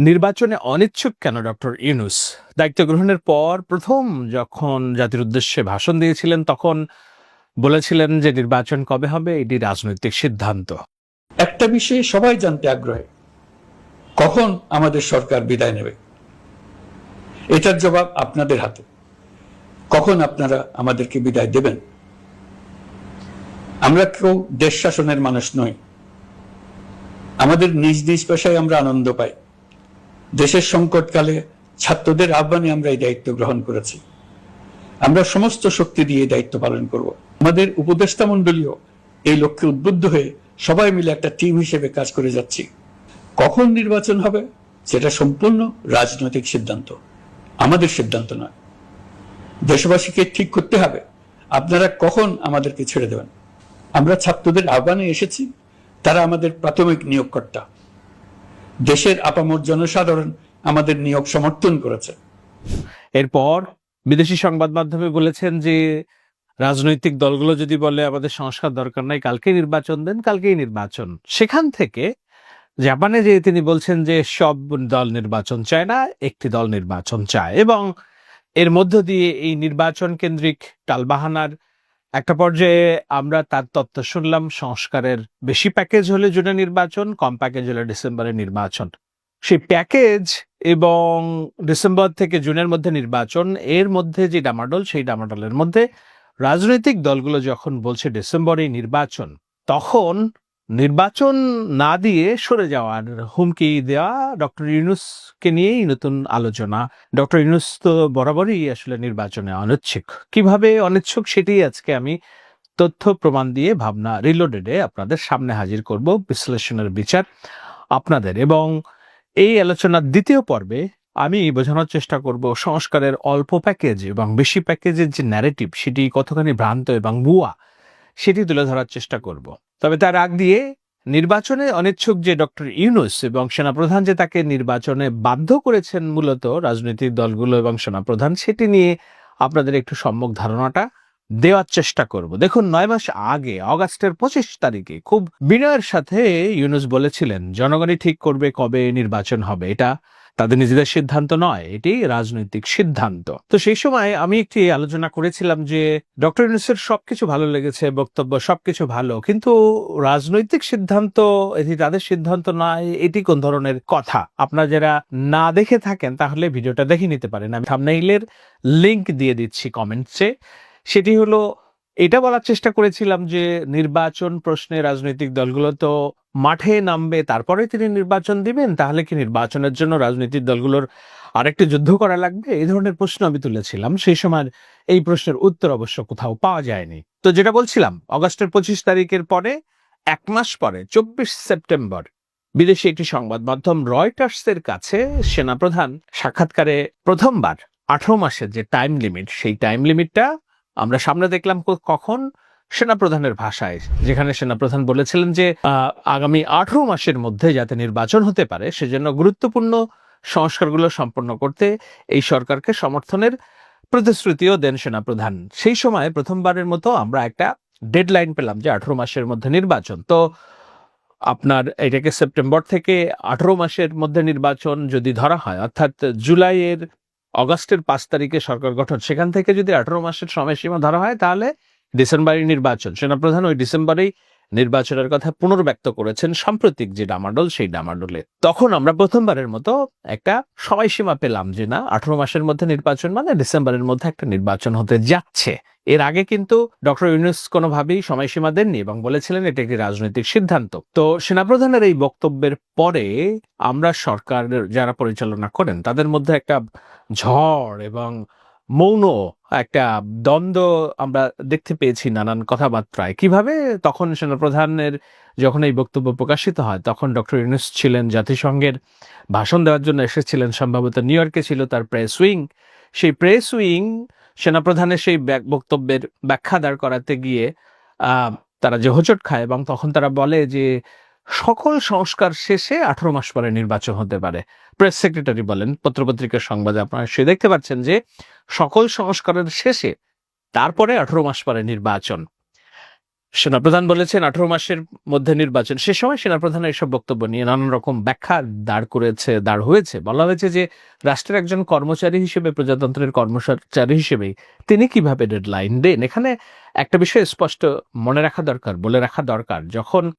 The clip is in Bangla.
নির্বাচনে অনিচ্ছুক কেন, ডক্টর ইউনুস? দায়িত্ব গ্রহণের পর প্রথম যখন জাতির উদ্দেশ্যে ভাষণ দিয়েছিলেন, তখন বলেছিলেন যে নির্বাচন কবে হবে, এটি রাজনৈতিক সিদ্ধান্ত। একটা বিষয়ে সবাই জানতে আগ্রহী। কখন আমাদের সরকার বিদায় নেবে? এটার জবাব আপনাদের হাতে। কখন আপনারা আমাদেরকে বিদায় দেবেন? আমরা কেউ দেশ শাসনের মানুষ নই। আমাদের নিজ নিজ পেশায় আমরা আনন্দ পাই। দেশের সংকটকালে ছাত্রদের আহ্বানে আমরা এই দায়িত্ব গ্রহণ করেছি। আমরা সমস্ত শক্তি দিয়ে দায়িত্ব পালন করব। আমাদের উপদেষ্টা মন্ডলীয় এই লক্ষ্যে উদ্বুদ্ধ হয়ে সবাই মিলে একটা টিম হিসেবে কাজ করে যাচ্ছি। কখন নির্বাচন হবে সেটা সম্পূর্ণ রাজনৈতিক সিদ্ধান্ত। আমাদের সিদ্ধান্ত নয়। দেশবাসীকে ঠিক করতে হবে, আপনারা কখন আমাদেরকে ছেড়ে দেবেন? আমরা ছাত্রদের আহ্বানে এসেছি, তারা আমাদের প্রাথমিক নিয়োগকর্তা। দেশের আপামর জনসাধারণ আমাদের নিয়োগ সমর্থন করেছে। এরপর বিদেশি সংবাদ মাধ্যমে বলেছেন যে, রাজনৈতিক দলগুলো যদি বলে আমাদের সংস্কার দরকার নাই কালকে নির্বাচন দেন, কালকেই নির্বাচন। সেখান থেকে জাপানে যে তিনি বলছেন যে, সব দল নির্বাচন চায় না, একটি দল নির্বাচন চায়। এবং এর মধ্য দিয়ে এই নির্বাচন কেন্দ্রিক টালবাহানার একটা পর্যায়ে আমরা তার তত্ত্ব শুনলাম, সংস্কারের বেশি প্যাকেজ হলে জুনে নির্বাচন, কম প্যাকেজ হলে ডিসেম্বরে নির্বাচন। সেই প্যাকেজ এবং ডিসেম্বর থেকে জুনের মধ্যে নির্বাচন, এর মধ্যে যে ডামাডোল, সেই ডামাডলের মধ্যে রাজনৈতিক দলগুলো যখন বলছে ডিসেম্বরে নির্বাচন, তখন নির্বাচন না দিয়ে সরে যাওয়ার হুমকি দেওয়া ডক্টর ইউনুসকে নিয়েই নতুন আলোচনা। ডক্টর ইউনুস তো বরাবরই আসলে নির্বাচনে অনিচ্ছুক। কীভাবে অনিচ্ছুক সেটি আজকে আমি তথ্য প্রমাণ দিয়ে ভাবনা রিলোডেডে আপনাদের সামনে হাজির করব। বিশ্লেষণের বিচার আপনাদের এবং এই আলোচনার দ্বিতীয় পর্বে আমি বোঝানোর চেষ্টা করব সংস্কারের অল্প প্যাকেজ এবং বেশি প্যাকেজের যে ন্যারেটিভ সেটি কতখানি ভ্রান্ত এবং ভুয়া সেটি তুলে ধরার চেষ্টা করব। তবে তার আগ দিয়ে নির্বাচনে অনিচ্ছুক যে ডক্টর ইউনুস এবং সেনাপ্রধান যে তাকে নির্বাচনে বাধ্য করেছেন মূলত রাজনৈতিক দলগুলো এবং সেনাপ্রধান, সেটি নিয়ে আপনাদের একটু সম্যক ধারণাটা দেওয়ার চেষ্টা করব। দেখুন, নয় মাস আগে, অগাস্টের পঁচিশ তারিখে খুব বিনয়ের সাথে ইউনুস বলেছিলেন, জনগণই ঠিক করবে কবে নির্বাচন হবে। এটা তাদের নিজেদের সিদ্ধান্ত নয়, এটি রাজনৈতিক সিদ্ধান্ত। তো সেই সময় আমি একটি আলোচনা করেছিলাম যে, ডক্টর ইউনুসের সবকিছু ভালো লেগেছে, বক্তব্য সবকিছু ভালো, কিন্তু রাজনৈতিক সিদ্ধান্ত, এটি তাদের সিদ্ধান্ত নয়, এটি কোন ধরনের কথা? আপনারা যারা না দেখে থাকেন, তাহলে ভিডিওটা দেখে নিতে পারেন। আমি থামনাইলের লিংক দিয়ে দিচ্ছি কমেন্টসে সেটি হলো এটা বলার চেষ্টা করেছিলাম যে নির্বাচন প্রশ্নে রাজনৈতিক দলগুলো তো মাঠে নামবে, তারপরে তিনি নির্বাচন দিবেন, তাহলে কি নির্বাচনের জন্য রাজনৈতিক দলগুলোর আরেকটি যুদ্ধ করা লাগবে? এই ধরনের প্রশ্ন আমি তুলেছিলাম। সেই সময় এই প্রশ্নের উত্তর অবশ্য কোথাও পাওয়া যায়নি। তো যেটা বলছিলাম, অগস্টের পঁচিশ তারিখের পরে, এক মাস পরে, চব্বিশ সেপ্টেম্বর, বিদেশি একটি সংবাদ মাধ্যম রয়টার্সের কাছে সেনাপ্রধান সাক্ষাৎকারে প্রথমবার আঠারো মাসের যে টাইম লিমিট, সেই টাইম লিমিটটা আমরা সামনে দেখলাম কখন সেনাপ্রধানের ভাষায়, যেখানে সেনাপ্রধান বলেছিলেন যে আগামী আঠারো মাসের মধ্যে যাতে নির্বাচন হতে পারে, সেজন্য গুরুত্বপূর্ণ সংস্কারগুলো সম্পন্ন করতে এই সরকারকে সমর্থনের প্রতিশ্রুতিও দেন সেনাপ্রধান। সেই সময় প্রথমবারের মতো আমরা একটা ডেডলাইন পেলাম যে আঠারো মাসের মধ্যে নির্বাচন। তো আপনার এটাকে সেপ্টেম্বর থেকে আঠারো মাসের মধ্যে নির্বাচন যদি ধরা হয়, অর্থাৎ জুলাইয়ের অগস্টের পাঁচ তারিখে সরকার গঠন। সেখান থেকে যদি আঠারো মাসের সময়সীমা ধরা হয়, তাহলে ডিসেম্বরে নির্বাচন। সেনাপ্রধান ওই ডিসেম্বরেই নির্বাচনের কথা পুনর্ব্যক্ত করেছেন সাম্প্রতিক যে ডামাডোল, সেই ডামাডোলে। তখন আমরা প্রথমবারের মতো একটা সময়সীমা পেলাম যে না, আঠারো মাসের মধ্যে নির্বাচন মানে ডিসেম্বরের মধ্যে একটা নির্বাচন হতে যাচ্ছে। এর আগে কিন্তু ডক্টর ইউনুস কোনোভাবেই সময়সীমা দেননি এবং বলেছিলেন এটা একটি রাজনৈতিক সিদ্ধান্ত। তো সেনাপ্রধানের এই বক্তব্যের পরে আমরা সরকারের যারা পরিচালনা করেন, তাদের মধ্যে একটা ঝড় এবং মৌন একটা দ্বন্দ্ব আমরা দেখতে পেয়েছি নানান কথাবার্তায়। কীভাবে? তখন সেনাপ্রধানের যখন এই বক্তব্য প্রকাশিত হয়, তখন ডক্টর ইউনুস ছিলেন জাতিসংঘের ভাষণ দেওয়ার জন্য এসেছিলেন, সম্ভবত নিউ ইয়র্কে ছিল তার প্রেস উইং সেই প্রেস উইং সেনাপ্রধানের সেই বক্তব্যের ব্যাখ্যা দাঁড় করাতে গিয়ে তারা যে হোঁচট খায় এবং তখন তারা বলে যে সকল সংস্কার শেষে আঠারো মাস পরে নির্বাচন হতে পারে। প্রেস সেক্রেটারি বলেন, পত্রপত্রিকার সংবাদে আপনারা সে দেখতে পাচ্ছেন যে, সকল সংস্কারের শেষে তারপরে আঠারো মাস পরে নির্বাচন। সেনাপ্রধান বলেছেন, আঠারো মাসের মধ্যে নির্বাচন, সে সময় সেনাপ্রধানের এসব বক্তব্য নিয়ে নানান রকম ব্যাখ্যা দাঁড় করেছে, দাঁড় হয়েছে। বলা হয়েছে যে, রাষ্ট্রের একজন কর্মচারী হিসেবে, প্রজাতন্ত্রের কর্মচারী হিসেবে তিনি কীভাবে ডেডলাইন দেন? এখানে একটা বিষয় স্পষ্ট মনে রাখা দরকার, বলে রাখা দরকার। যখন